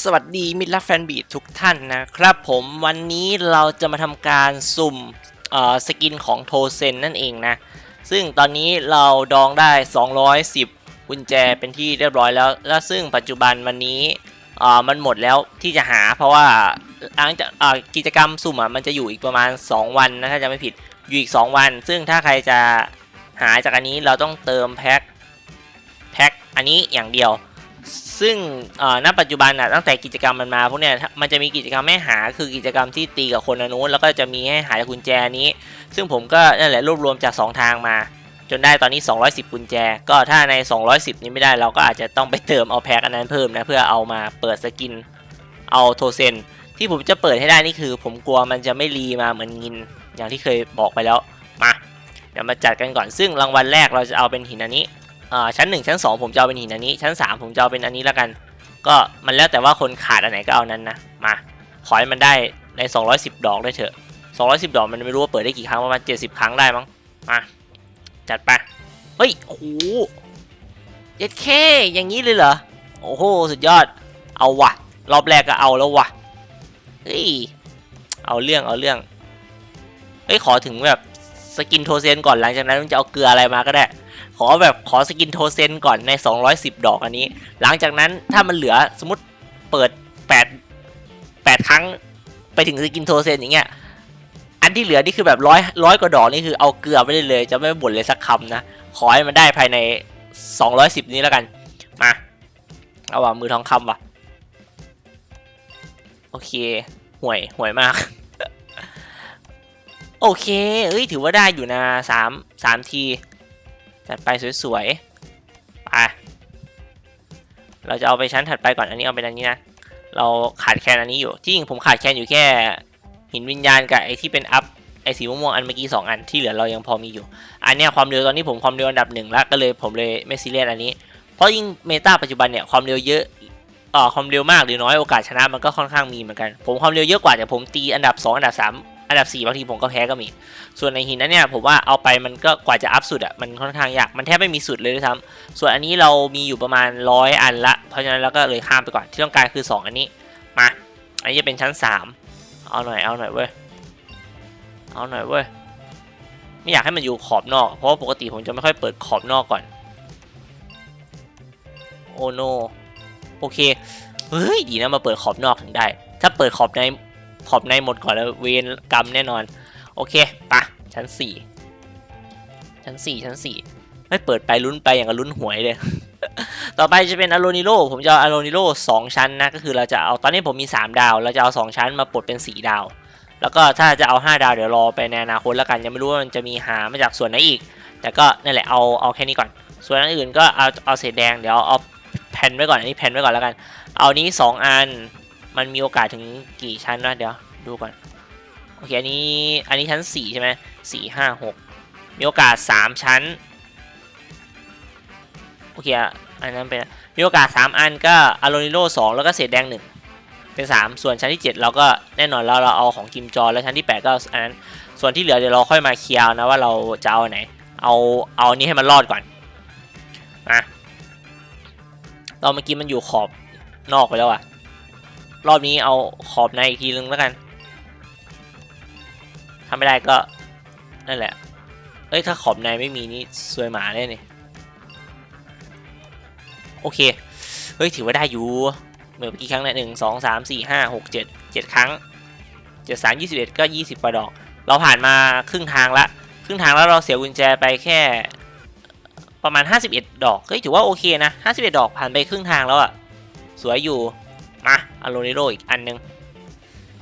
สวัสดีมิตรและแฟนบีททุกท่านนะครับผมวันนี้เราจะมาทำการสุ่มเอ่อสกินของโทเซนนั่นเองนะ ซึ่งตอนนี้เราดองได้ 210 กุญแจเป็นที่เรียบร้อยแล้ว และซึ่งปัจจุบันวันนี้เอ่อมันหมดแล้วที่จะหาเพราะว่าหลังจากเอ่อกิจกรรมสุ่มมันจะอยู่อีกประมาณ 2 วันนะถ้าจะไม่ผิดอยู่อีก 2 วัน ซึ่งถ้าใครจะหาจากอันนี้เราต้องเติมแพ็คแพ็คอันนี้อย่างเดียว ซึ่งณปัจจุบันนะตั้งแต่กิจกรรมมันมาพวกเนี้ยมันจะมีกิจกรรมให้หาคือกิจกรรมที่ตีกับคนอนุนแล้วก็จะมีให้หาจากกุญแจนี้ ซึ่งผมก็นั่นแหละรวบรวมจาก 2 ทางมา จนได้ตอนนี้ 210 กุญแจ ก็ถ้าใน 210 นี้ไม่ได้เราก็อาจจะต้องไปเติมเอาแพ็คอันนั้นเพิ่มนะเพื่อเอามาเปิดสกินเอาโทเซนที่ผมจะเปิดให้ได้นี่คือ ผมกลัวมันจะไม่รีมาเหมือนงิน อย่างที่เคยบอกไปแล้วมาเดี๋ยวมาจัดกันก่อนซึ่งรางวัลแรกเราจะเอาเป็นหินอันนี้ อ่าชั้น1ชั้น2ผมจะเอาเป็นหินอันนี้ ชั้น3ผมจะเอาเป็นอันนี้แล้วกัน ก็มันแล้วแต่ว่าคนขาดอันไหนก็เอานั้นนะ มาขอให้มันได้ใน 210 ดอกได้เถอะ 210 ดอกมันไม่รู้ว่าเปิดได้กี่ครั้งประมาณ70 ครั้งได้มั้ง มา จัดไป เฮ้ยโอ้โหเย็ดแค่อย่างนี้เลยเหรอ โอ้โห สุดยอด เอาวะรอบแรกก็เอาแล้ววะเฮ้ย เอาเรื่องเอาเรื่อง เฮ้ย ขอถึงแบบสกินโทเซนก่อนหลังจากนั้นมึงจะเอาเกลืออะไรมาก็ได้ ขอแบบขอสกินโทเซนก่อนใน 210 ดอกอันนี้ หลังจากนั้นถ้ามันเหลือสมมติเปิด 8 8 ครั้งไปถึงสกินโทเซนอย่างเงี้ยอันที่เหลือนี่คือแบบร้อยร้อยกว่าดอกนี่คือเอาเกลือไปได้เลย จะไม่บ่นเลยสักคำนะ ขอให้มันได้ภายใน 210 นี้แล้วกัน มา เอาว่ะมือทองคำว่ะ โอเคห่วยห่วยมาก โอเค เอ้ยถือว่าได้อยู่นะสามสามที จัดไปสวยๆ ไป เราจะเอาไปชั้นถัดไปก่อน อันนี้เอาเป็นอันนี้นะ เราขาดแคลนอันนี้อยู่ ที่จริงผมขาดแคลนอยู่แค่ หินวิญญาณกับไอที่เป็นอัพไอสีม่วงอันเมื่อกี้สองอันที่เหลือเรายังพอมีอยู่ อันเนี้ยความเร็วตอนนี้ผมความเร็วอันดับหนึ่งแล้วก็เลยผมเลยไม่ซีเรียสอันนี้ เพราะยิ่งเมตาปัจจุบันเนี่ยความเร็วเยอะเอ่อความเร็วมากหรือน้อยโอกาสชนะมันก็ค่อนข้างมีเหมือนกัน ผมความเร็วเยอะกว่าแต่ผมตีอันดับ 2 อันดับ 3 อันดับ4บางทีผมก็แพ้ก็มี ส่วนในหินนั้นเนี่ยผมว่าเอาไปมันก็กว่าจะอัพสุดอะมันค่อนข้างยาก มันแทบไม่มีสุดเลยด้วยซ้ำส่วนอันนี้เรามีอยู่ประมาณร้อยอันละ เพราะฉะนั้นเราก็เลยข้ามไปก่อน ที่ต้องการคือ 2 อันนี้ มา อันนี้จะเป็นชั้น 3 เอาหน่อย เอาหน่อยเว้ย เอาหน่อยเว้ย ไม่อยากให้มันอยู่ขอบนอก เพราะว่าปกติผมจะไม่ค่อยเปิดขอบนอกก่อน โอโน โอเค เฮ้ย ดีนะมาเปิดขอบนอกถึงได้ ถ้าเปิดขอบใน ขอบในหมดก่อนแล้วเวรกรรมแน่นอน โอเคปะชั้นสี่ชั้นสี่ชั้นสี่ไม่เปิดไปลุ้นไปอย่างกับลุ้นหวยเลย ต่อไปจะเป็นอโลนิโลผมจะเอาอโลนิโลสองชั้นนะ ก็คือเราจะเอาตอนนี้ผมมี 3 ดาว เราจะเอา 2 ชั้นมาปลดเป็น 4 ดาว แล้วก็ถ้าจะเอา 5 ดาวเดี๋ยวรอไปในอนาคตแล้วกันยังไม่รู้ว่ามันจะมีหามาจากส่วนไหนอีก แต่ก็นั่นแหละเอาเอาแค่นี้ก่อน ส่วนอันอื่นก็เอาเอาเศษแดงเดี๋ยวเอาแผ่นไว้ก่อนอันนี้แผ่นไว้ก่อนแล้วกัน เอานี้ 2 อัน มันมีโอกาสถึงกี่ชั้นนะเดี๋ยวดูก่อนโอเคอันนี้อันนี้ชั้น4ใช่ไหมสี่ห้าหกมีโอกาส 3 ชั้นโอเคอันนั้นเป็นมีโอกาส 3 อันก็อโ n นิโ o 2แล้วก็เศษแดง 1 เป็น 3 ส่วนชั้นที่ 7 เราก็แน่นอนแล้วเราเอาของกิมจอแล้วชั้นที่ 8 ก็อันนั้นส่วนที่เหลือเดี๋ยวเราค่อยมาเคลียร์นะว่าเราจะเอาไหน เอาเอาอันนี้ให้มันรอดก่อนนะเราเมื่อกี้มันอยู่ขอบนอกไปแล้วอะ รอบนี้เอาขอบในอีกทีนึงแล้วกันทำไม่ได้ก็นั่นแหละ เอ้ยถ้าขอบในไม่มีนี่ซวยหมาเลยนี่โอเค เฮ้ยถือว่าได้อยู่ เหมื่อกี้ครั้งเนี่ยหนึ่งสองสามสี่ห้าหกเจ็ดเจ็ดครั้งเจ็ดสามยี่สิบเอ็ดก็ยี่สิบกว่าดอก เราผ่านมาครึ่งทางละ ครึ่งทางแล้วเราเสียกุญแจไปแค่ประมาณ 51 ดอกเฮ้ยถือว่าโอเคนะ 51 ดอกผ่านไปครึ่งทางแล้วอะสวยอยู่ มาอโลนิโรอีกอันนึง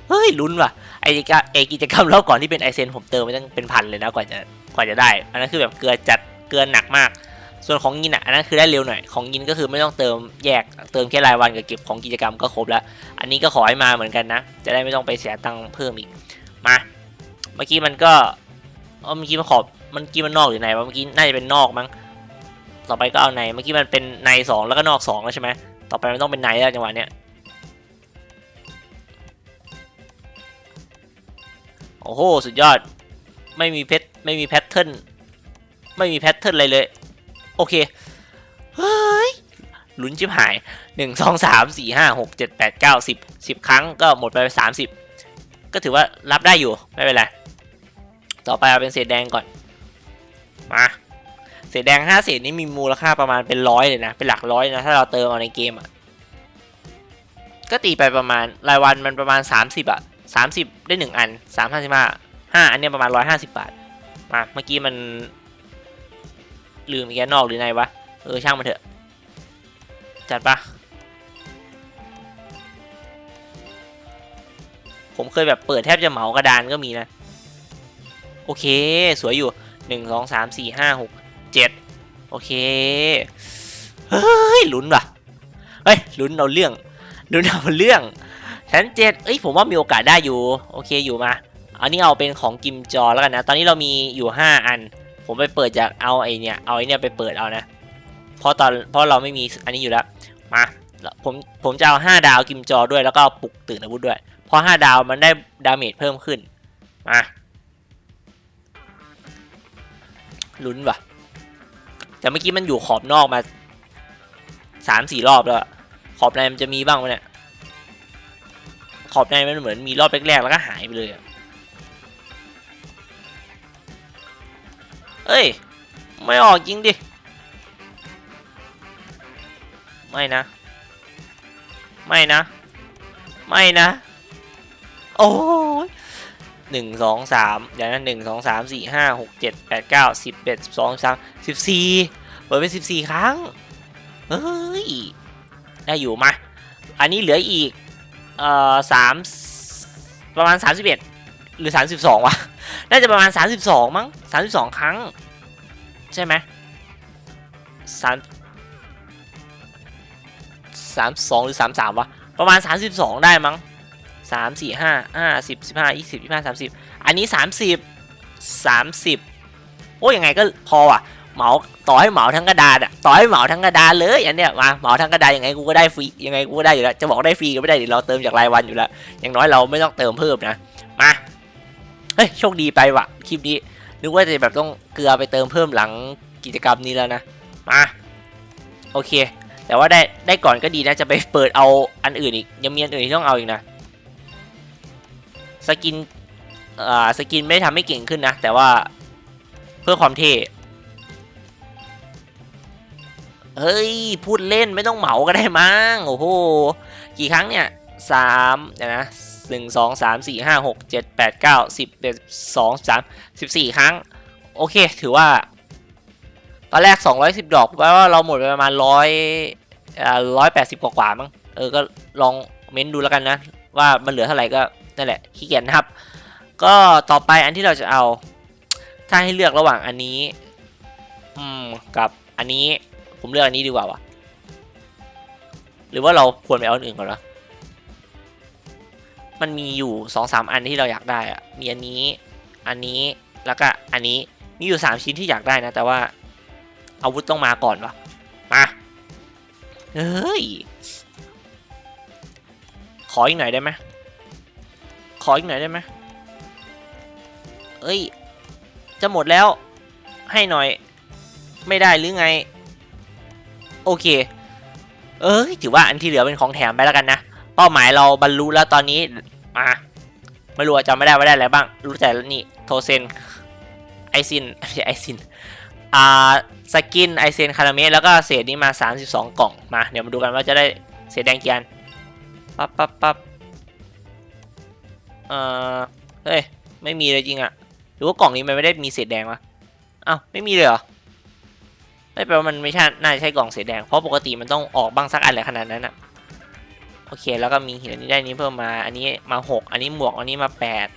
เฮ้ยลุ้นว่ะไอกิจกรรมไอกิจกรรมรอบก่อนที่เป็นไอเซนผมเติมไปตั้งเป็นพันเลยนะกว่าจะกว่าจะได้ อันนั้นคือแบบเกลือจัดเกลือหนักมาก ส่วนของยินอะอันนั้นคือได้เร็วหน่อยของยินก็คือไม่ต้องเติมแยกเติมแค่รายวันกับเก็บของกิจกรรมก็ครบแล้ว อันนี้ก็ขอให้มาเหมือนกันนะ จะได้ไม่ต้องไปเสียตังค์เพิ่มอีกมาเมื่อกี้มันก็เมื่อกี้มันขอบเมื่อกี้มันนอกหรือในวะเมื่อกี้น่าจะเป็นนอกมั้งต่อไปก็เอาในเมื่อกี้มันเป็นในสองแล้วก็นอกสองแล้วใช่ไหมต่อไปมันต้องเป็นในแล้วจังหวะเนี้ย โอ้โห สุดยอด ไม่มีเพชรไม่มีแพทเทิร์น ไม่มีแพทเทิร์นอะไรเลย โอเค เฮ้ย ลุ้นชิบหายหนึ่งสองสามสี่ห้าหกเจ็ดแปดเก้าสิบสิบครั้งก็หมดไปสามสิบก็ถือว่ารับได้อยู่ ไม่เป็นไร ต่อไปเอาเป็นเศษแดงก่อน มา เศษแดงห้าเศษนี้มีมูลค่าประมาณเป็นร้อยเลยนะ เป็นหลักร้อยนะ ถ้าเราเติมเอาในเกมอะ ก็ตีไปประมาณรายวันมันประมาณ 30 อะ 30 ได้ 1 อัน 3 5 5 5 อันเนี้ยประมาณ 150 บาทมาเมื่อกี้มัน ลืมอีกแกนอกหรือไงวะ เออ ช่างมันเถอะ จัดปะผมเคยแบบเปิดแทบจะเหมากระดานก็มีนะ โอเค สวยอยู่หนึ่งสองสามสี่ห้าหกเจ็ดโอเค เฮ้ยลุ้นว่ะ เฮ้ยลุ้นเอาเรื่องลุ้นเอาเรื่อง ชั้นเจ็ดเอ้ยผมว่ามีโอกาสได้อยู่ โอเคอยู่มา อันนี้เอาเป็นของกิมจอแล้วกันนะ ตอนนี้เรามีอยู่ 5 อัน ผมไปเปิดจากเอาไอเนี่ย เอาไอเนี่ยไปเปิดเอานะ เพราะตอนเพราะเราไม่มีอันนี้อยู่แล้ว มา ผมผมจะเอา 5 ดาวกิมจอด้วยแล้วก็ปลุกตื่นอาวุธด้วย เพราะ 5 ดาวมันได้ดาเมจเพิ่มขึ้น มาลุ้นว่ะ แต่เมื่อกี้มันอยู่ขอบนอกมาสามสี่รอบแล้ว ขอบในมันจะมีบ้างไหมเนี่ย ขอบในมันเหมือนมีรอบแรกๆแล้วก็หายไปเลยเอ้ย ไม่ออกจริงดิ ไม่นะ ไม่นะ ไม่นะ โอ้ยหนึ่งสองสามเดี๋ยวนะหนึ่งสองสามสี่ห้าหกเจ็ดแปดเก้าสิบเอ็ดสิบสองสามสิบสี่เปิดเป็นสิบสี่ครั้ง เฮ้ย ได้อยู่มา อันนี้เหลืออีก เอ่อสามประมาณสามสิบเอ็ดหรือสามสิบสองวะ น่าจะประมาณสามสิบสองมั้งสามสิบสองครั้ง ใช่ไหมสามสามสองหรือสามสามวะ ประมาณสามสิบสองได้มั้งสามสี่ห้าห้าสิบสิบห้ายี่สิบยี่ห้าสามสิบอันนี้สามสิบสามสิบโอ้ยยังไงก็พออะ เหมาต่อให้เหมาทั้งกระดานอะต่อให้เหมาทั้งกระดานเลยอันเนี้ยมาเหมาทั้งกระดานยังไงกูก็ได้ฟรียังไงกูก็ได้อยู่แล้วจะบอกได้ฟรีก็ไม่ได้เดี๋ยวเราเติมจากรายวันอยู่แล้วอย่างน้อยเราไม่ต้องเติมเพิ่มนะมาเฮ้ยโชคดีไปว่ะคลิปนี้นึกว่าจะแบบต้องเกลือไปเติมเพิ่มหลังกิจกรรมนี้แล้วนะมาโอเค แต่ว่าได้ได้ก่อนก็ดีนะจะไปเปิดเอาอันอื่นอีกยังมีอันอื่นที่ต้องเอาอีกนะสกินอ่าสกินไม่ได้ทำให้เก่งขึ้นนะ แต่ว่าเพื่อความเท่ เฮ้ย พูดเล่นไม่ต้องเหมาก็ได้มั้งโอ้โห กี่ครั้งเนี่ยสามเดี๋ยนะหนึ่งสองสามสี่ห้าหกเจ็ดแปดเก้าสิบเอ็ดสองสามสิบสี่ครั้ง โอเค ถือว่า ตอนแรกสองร้อยสิบดอกแปลว่าเราหมดไปประมาณร้อยร้อยแปดสิบกว่ามั้งเออ ก็ลองเม้นดูแล้วกันนะ ว่ามันเหลือเท่าไหร่ก็นั่นแหละขี้เกียจนะครับ ก็ต่อไปอันที่เราจะเอา ถ้าให้เลือกระหว่างอันนี้ อืม กับอันนี้ ผมเลือกอันนี้ดีกว่าวะหรือว่าเราควรไปเอาอันอื่นก่อนวะมันมีอยู่สองสามอันที่เราอยากได้อะมีอันนี้ อันนี้แล้วก็อันนี้มีอยู่สามชิ้นที่อยากได้นะ แต่ว่า อาวุธต้องมาก่อนวะมาเฮ้ยขออีกหน่อยได้ไหมขออีกหน่อยได้ไหมเอ้ย จะหมดแล้ว ให้หน่อย ไม่ได้หรือไง โอเค เอ้ยถือว่าอันที่เหลือเป็นของแถมไปแล้วกันนะ เป้าหมายเราบรรลุแล้วตอนนี้มาไม่รู้จำไม่ได้ว่าได้อะไรบ้าง รู้แต่นี่โทเซนไอซินไม่ใช่ไอซินอ่าสกินไอเซนคาราเมะแล้วก็เศษนี้มา 32 กล่องมาเดี๋ยวมาดูกันว่าจะได้เศษแดงกี่อันปั๊บปั๊บปั๊บเอ่อเฮ้ย ไม่มีเลยจริงอะหรือว่ากล่องนี้มันไม่ได้มีเศษแดงวะอ้าวไม่มีเลยเหรอ ไม่แปลว่ามันไม่ใช่น่าจะใช่กล่องสีแดง เพราะปกติมันต้องออกบ้างสักอันแหละขนาดนั้นอะโอเค แล้วก็มีหินอันนี้ได้นี้เพิ่มมา อันนี้มา 6 อันนี้หมวก อันนี้มา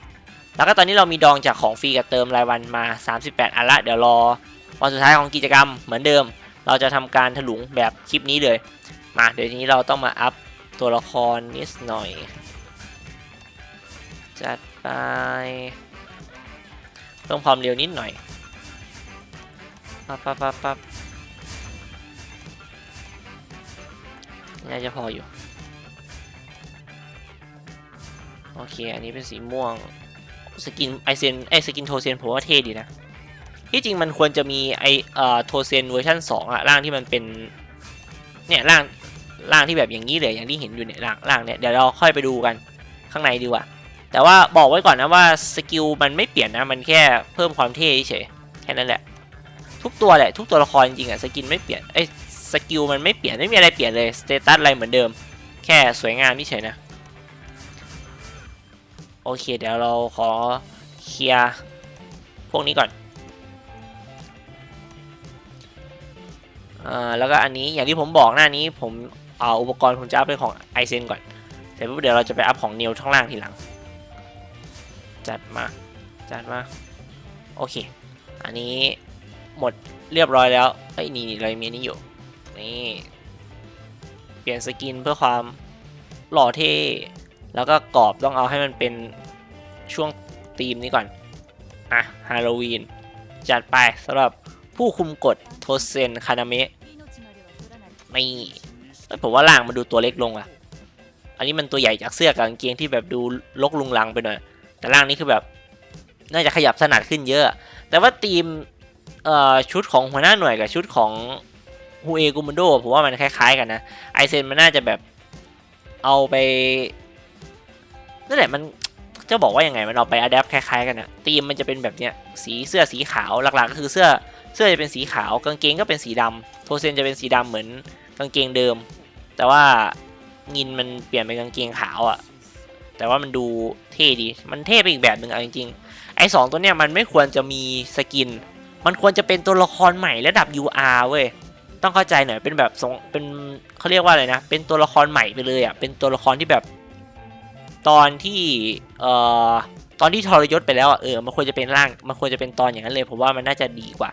8 แล้วก็ตอนนี้เรามีดองจากของฟรีกับเติมรายวันมา 38 อันละ เดี๋ยวรอวันสุดท้ายของกิจกรรมเหมือนเดิม เราจะทำการถลุงแบบคลิปนี้เลย มาเดี๋ยวทีนี้เราต้องมาอัพตัวละครนิดหน่อย จัดไปเพิ่มความเร็วนิดหน่อยปั๊บปั๊บปั๊บ น่าจะพออยู่ โอเค อันนี้เป็นสีม่วง สกินไอเซนไอสกินโทเซนผมว่าเท่ดีนะ ที่จริงมันควรจะมีไอเอ่อโทเซนเวอร์ชัน2อะร่างที่มันเป็น เนี่ยร่างร่างที่แบบอย่างนี้เลยอย่างที่เห็นอยู่เนี่ยร่างร่างเนี่ยเดี๋ยวเราค่อยไปดูกันข้างในดีกว่า แต่ว่าบอกไว้ก่อนนะว่าสกิลมันไม่เปลี่ยนนะมันแค่เพิ่มความเท่เฉยแค่นั้นแหละทุกตัวแหละทุกตัวละครจริงอะสกินไม่เปลี่ยนไอ สกิลมันไม่เปลี่ยนไม่มีอะไรเปลี่ยนเลยสเตตัสอะไรเหมือนเดิม แค่สวยงามเฉยนะ โอเคเดี๋ยวเราขอเคลียร์พวกนี้ก่อนอ่าแล้วก็อันนี้อย่างที่ผมบอกหน้านี้ผมเอาอุปกรณ์ผมจะอัพเป็นของไอเซนก่อนเสร็จปุ๊บเดี๋ยวเราจะไปอัพของเนิวข้างล่างทีหลัง จัดมาจัดมาโอเค อันนี้หมดเรียบร้อยแล้วไอ้นี่เรายังมีนี้อยู่ นี่ เปลี่ยนสกินเพื่อความหล่อเท่แล้วก็กรอบต้องเอาให้มันเป็นช่วงธีมนี้ก่อน อะฮาโลวีน จัดไปสำหรับผู้คุมกฎโทเซนคานาเมะนี่เอ้ยผมว่าล่างมันดูตัวเล็กลงอะอันนี้มันตัวใหญ่จากเสื้อกับกางเกงที่แบบดูลกลุงลังไปหน่อย แต่ล่างนี้คือแบบ น่าจะขยับถนัดขึ้นเยอะ แต่ว่าทีมชุดของหัวหน้าหน่วยกับชุดของ ฮูเอกุมันโดผมว่ามันคล้าย ๆ กันนะไอเซนมันน่าจะแบบเอาไปนั่นแหละมันจะบอกว่ายังไงมันเอาไปอัดแอปคล้ายๆกันนะทีมมันจะเป็นแบบเนี้ยสีเสื้อสีขาวหลักๆก็คือเสื้อเสื้อจะเป็นสีขาว กางเกงก็เป็นสีดำโทเซนจะเป็นสีดำเหมือนกางเกงเดิม แต่ว่างินมันเปลี่ยนเป็นกางเกงขาวอะ่ะแต่ว่ามันดูเท่ดี มันเท่ไปอีกแบบหนึ่งเอาจริงๆไอ้สองตัวเนี้ยมันไม่ควรจะมีสกิน มันควรจะเป็นตัวละครใหม่ระดับ UR เว้ย ต้องเข้าใจหน่อยเป็นแบบทรงเป็นเขาเรียกว่าอะไรนะ เป็นตัวละครใหม่ไปเลยอะเป็นตัวละครที่แบบ ตอนที่เอ่อตอนที่ทรยศไปแล้วอะเออมันควรจะเป็นร่างมันควรจะเป็นตอนอย่างนั้นเลยผมว่ามันน่าจะดีกว่า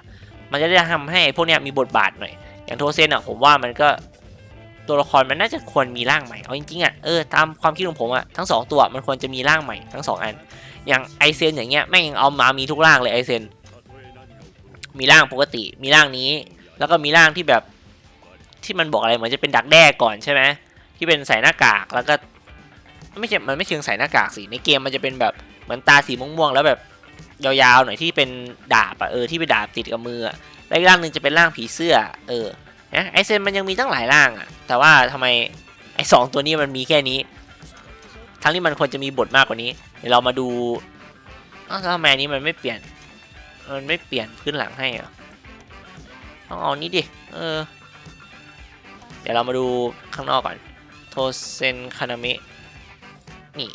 มันจะได้ทำให้พวกเนี้ยมีบทบาทหน่อย อย่างโทเซนอะผมว่ามันก็ตัวละครมันน่าจะควรมีร่างใหม่เอาจริงๆอะเออตามความคิดของผมอะทั้งสองตัวมันควรจะมีร่างใหม่ทั้งสองอัน อย่างไอเซนอย่างเงี้ยแม่งยังเอามามีทุกร่างเลยไอเซนมีร่างปกติมีร่างนี้ แล้วก็มีร่างที่แบบที่มันบอกอะไรเหมือนจะเป็นดักแด้ก่อนใช่ไหมที่เป็นใส่หน้ากากแล้วก็ไม่ใช่มันไม่เชิงใส่หน้ากากสิในเกมมันจะเป็นแบบเหมือนตาสีม่วงๆแล้วแบบยาวๆหน่อยที่เป็นดาบอะเออที่เป็นดาบติดกับมืออะแล้วอีกร่างหนึ่งจะเป็นร่างผีเสื้อ เออนะไอเซนมันยังมีตั้งหลายร่างอะแต่ว่าทำไมไอสองตัวนี้มันมีแค่นี้ ทั้งที่มันควรจะมีบทมากกว่านี้เดี๋ยวเรามาดูอ้าวแล้วทำไมอันนี้มันไม่เปลี่ยน มันไม่เปลี่ยนพื้นหลังให้เหรอ ต้องเอานี้ดิ เออ เดี๋ยวเรามาดูข้างนอกก่อน โทเซนคานาเมะ นี่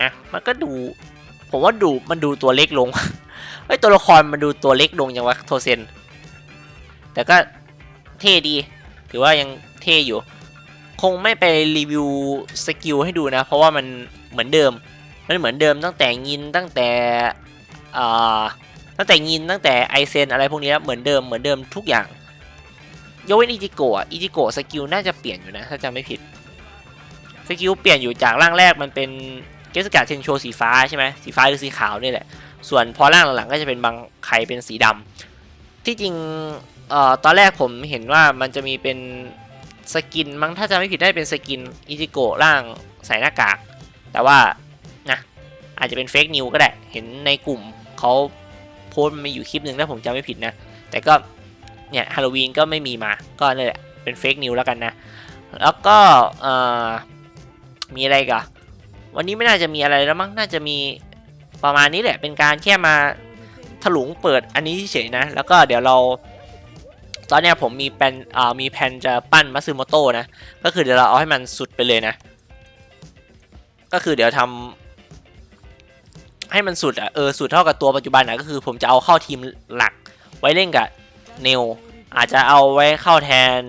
นะมันก็ดู ผมว่าดูมันดูตัวเล็กลง เฮ้ยตัวละครมันดูตัวเล็กลงยังวะโทเซน แต่ก็เท่ดี ถือว่ายังเท่อยู่ คงไม่ไปรีวิวสกิลให้ดูนะ เพราะว่ามันเหมือนเดิม มันเหมือนเดิมตั้งแต่ยินตั้งแต่อ่า ตั้งแต่ยินตั้งแต่ไอเซนอะไรพวกนี้เหมือนเดิมเหมือนเดิมทุกอย่างยกเว้นอิจิโกะอิจิโกะสกิลน่าจะเปลี่ยนอยู่นะถ้าจำไม่ผิดสกิลเปลี่ยนอยู่จากร่างแรกมันเป็นเกสกาเทนโชสีฟ้าใช่ไหมสีฟ้าหรือสีขาวนี่แหละ ส่วนพอร่างหลังๆก็จะเป็นบางไข่เป็นสีดำที่จริงเอ่อตอนแรกผมเห็นว่ามันจะมีเป็นสกินมั้งถ้าจำไม่ผิดได้เป็นสกินอิจิโกะร่างใส่หน้ากาก แต่ว่านะอาจจะเป็นเฟกนิวก็ได้ เห็นในกลุ่มเขา พสต์มันมีอยู่คลิปหนึ่งถ้าผมจำไม่ผิดนะ แต่ก็เนี่ยฮาโลวีนก็ไม่มีมา ก็นี่นแหละเป็นเฟกนิวแล้วกันนะ แล้วก็เอ่อมีอะไรกันวันนี้ไม่น่าจะมีอะไรแล้วมั้ง น่าจะมีประมาณนี้แหละ เป็นการแค่มาถลุงเปิดอันนี้เฉยนะ แล้วก็เดี๋ยวเรา ตอนเนี้ยผมมีแผนอ่ามีแผนจะปั้นมัตสึโมโตะนะ ก็คือเดี๋ยวเราเอาให้มันสุดไปเลยนะ ก็คือเดี๋ยวทำ ให้มันสุดอะเออสุดเท่ากับตัวปัจจุบันนะก็คือ ผมจะเอาเข้าทีมหลักไว้เล่นกับเนลอาจจะเอาไว้เข้าแทน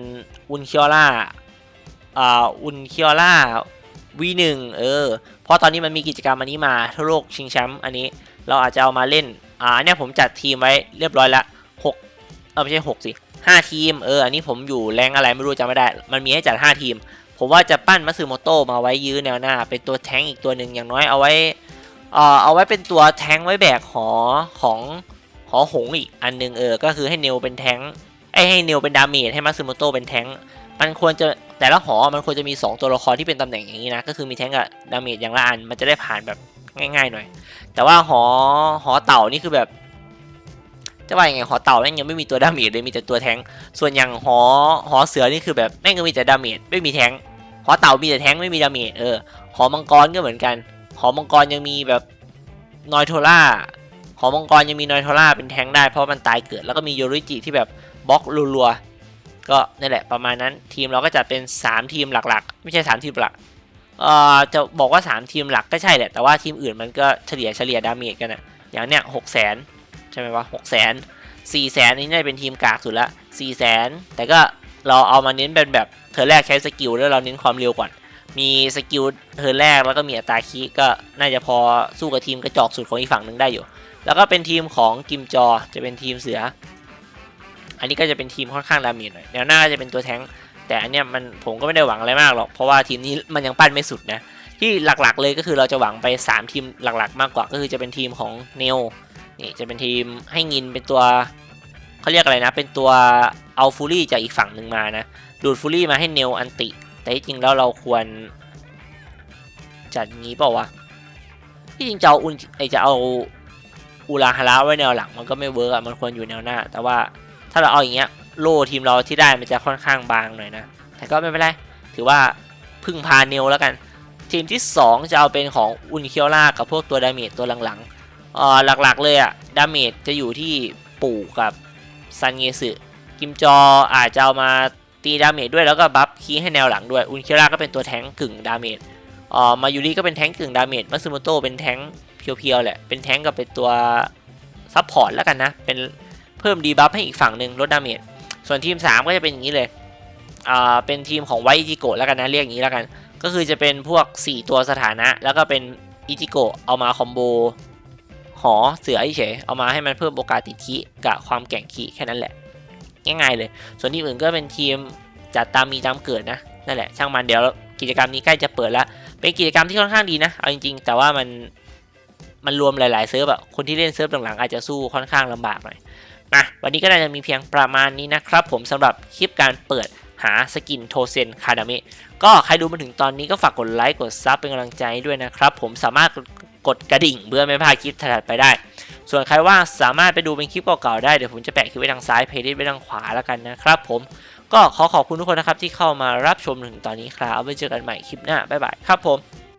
อุนเคียร่าอ่าอุนเคียร่าวีหนึ่งเออเพราะตอนนี้มันมีกิจกรรมอันนี้มาทั่วโลกชิงแชมป์อันนี้ เราอาจจะเอามาเล่นอ่าเนี่ยผมจัดทีมไว้เรียบร้อยละหกเออไม่ใช่หกสิห้าทีมเอออันนี้ผมอยู่แรงอะไรไม่รู้จำไม่ได้ มันมีให้จัดห้าทีม ผมว่าจะปั้นมัตสึโมโตะมาไว้ยื้อแนวหน้า เป็นตัวแท้งอีกตัวหนึ่งอย่างน้อยเอาไว้ เอ่อเอาไว้เป็นตัวแท้งไว้แบกหอของหอหงอีกอันหนึงเออ ก็คือให้เนลเป็นแท้งไอ้ให้เนลเป็นดาเมจให้มัตสึโมโตเป็นแท้งมันควรจะแต่ละหอมันควรจะมี 2 ตัวละครที่เป็นตำแหน่งอย่างนี้นะ ก็คือมีแท้งกับดาเมจอย่างละอันมันจะได้ผ่านแบบง่าย ๆ หน่อย แต่ว่าหอหอเต่านี่คือแบบจะว่ายังไงหอเต่าแม่งยังไม่มีตัวดาเมจเลยมีแต่ตัวแทงส่วนอย่างหอหอเสือนี่คือแบบแม่งก็มีแต่ดาเมจไม่มีแทงหอเต่ามีแต่แทงไม่มีดาเมจเออหอมังกรก็เหมือนกัน หอมังกรยังมีแบบนอยโทล่าหอมังกรยังมีนอยโทล่าเป็นแทงได้เพราะมันตายเกิด แล้วก็มีโยริจิที่แบบบล็อกรัวๆก็นั่แหละประมาณนั้นทีมเราก็จัดเป็น 3 ทีมหลักๆ ไม่ใช่ 3 ทีมหลักเอ่อจะบอกว่า 3 ทีมหลักก็ใช่แหละ แต่ว่าทีมอื่นมันก็เฉลี่ยเฉลี่ยดาเมจกันอะอย่างเนี้ยหกแสนใช่ไหมวะหกแสนสี่แสนนี่น่าจะเป็นทีมกากสุดละสี่แสนแต่ก็เราเอามาเน้นเป็นแบบเธอแรกใช้สกิลแล้วเราเน้นความเร็วก่อน มีสกิลเธอแรกแล้วก็มีอัตราคีก็น่าจะพอสู้กับทีมกระจอกสุดของอีกฝั่งหนึ่งได้อยู่ แล้วก็เป็นทีมของกิมจอจะเป็นทีมเสือ อันนี้ก็จะเป็นทีมค่อนข้างดามจหน่อยแนวหน้าจะเป็นตัวแท้งแต่อันเนี้ยมันผมก็ไม่ได้หวังอะไรมากหรอกเพราะว่าทีมนี้มันยังปั้นไม่สุดนะที่หลักๆเลยก็คือเราจะหวังไป 3 ทีมหลักๆ มากกว่าก็คือจะเป็นทีมของเนลนี่จะเป็นทีมให้งินเป็นตัวเขาเรียกอะไรนะ เป็นตัวเอาฟูรี่จากอีกฝั่งหนึ่งมานะดูดฟูรี่มาให้เนลอันติ แต่ที่จริงแล้วเราควร จัดงี้เปล่าวะที่จริงจะเอาอุนไอจะเอาอูราฮาระไว้แนวหลังมันก็ไม่เวิร์กอะมันควรอยู่แนวหน้า แต่ว่าถ้าเราเอาอย่างเงี้ยโล่ทีมเราที่ได้มันจะค่อนข้างบางหน่อยนะ แต่ก็ไม่เป็นไรถือว่าพึ่งพาเนลแล้วกัน ทีมที่ 2 จะเอาเป็นของอุนเคียวล่ากับพวกตัวดาเมจตัวหลังๆเอ่อหลักๆเลยอะดาเมจจะอยู่ที่ปู่กับซันเงสึกิมจออาจจะเอามา ตีดาเมจด้วยแล้วก็บัฟคีให้แนวหลังด้วยอุนเคียร่าก็เป็นตัวแทงกึ่งดาเมจอ่อมายูริก็เป็นแท้งกึ่งดาเมจมัตสึโมโตะเป็นแท้งเพียวๆแหละเป็นแท้งกับเป็นตัวซับพอร์ตแล้วกันนะเป็นเพิ่มดีบัฟให้อีกฝั่งหนึ่งลดดาเมจส่วนทีม 3 ก็จะเป็นอย่างนี้เลยอ่าเป็นทีมของไวอิจิโกะแล้วกันนะเรียกอย่างนี้แล้วกัน ก็คือจะเป็นพวก 4 ตัวสถานะ แล้วก็เป็นอิจิโกะเอามาคอมโบหอเสือเฉยเอามาให้มันเพิ่มโอกาสติดคีกับความแก่งคีแค่นั้นแหละ ง่ายๆเลย ส่วนทีมอื่นก็เป็นทีมจัดตามมีตามเกิดนะนั่นแหละช่างมันเดี๋ยวกิจกรรมนี้ใกล้จะเปิดแล้ว เป็นกิจกรรมที่ค่อนข้างดีนะเอาจริงๆ แต่ว่ามันมันรวมหลายๆเซิร์ฟอะคนที่เล่นเซิร์ฟหลังๆอาจจะสู้ค่อนข้างลำบากหน่อยนะวันนี้ก็น่าจะมีเพียงประมาณนี้นะครับ ผมสำหรับคลิปการเปิดหาสกินโทเซนคาดามะก็ใครดูมาถึงตอนนี้ก็ฝากกดไลค์กดซับเป็นกำลังใจด้วยนะครับ ผมสามารถ กดกระดิ่งเพื่อไม่พลาดคลิปถัดไปได้ ส่วนใครว่างสามารถไปดูเป็นคลิปเก่าๆได้ เดี๋ยวผมจะแปะคลิปไว้ทางซ้ายเพลย์ไว้ทางขวาแล้วกันนะครับผมก็ขอขอบคุณทุกคนนะครับที่เข้ามารับชมถึงตอนนี้ครับเอาไว้เจอกันใหม่คลิปหน้าบ๊ายบายครับผม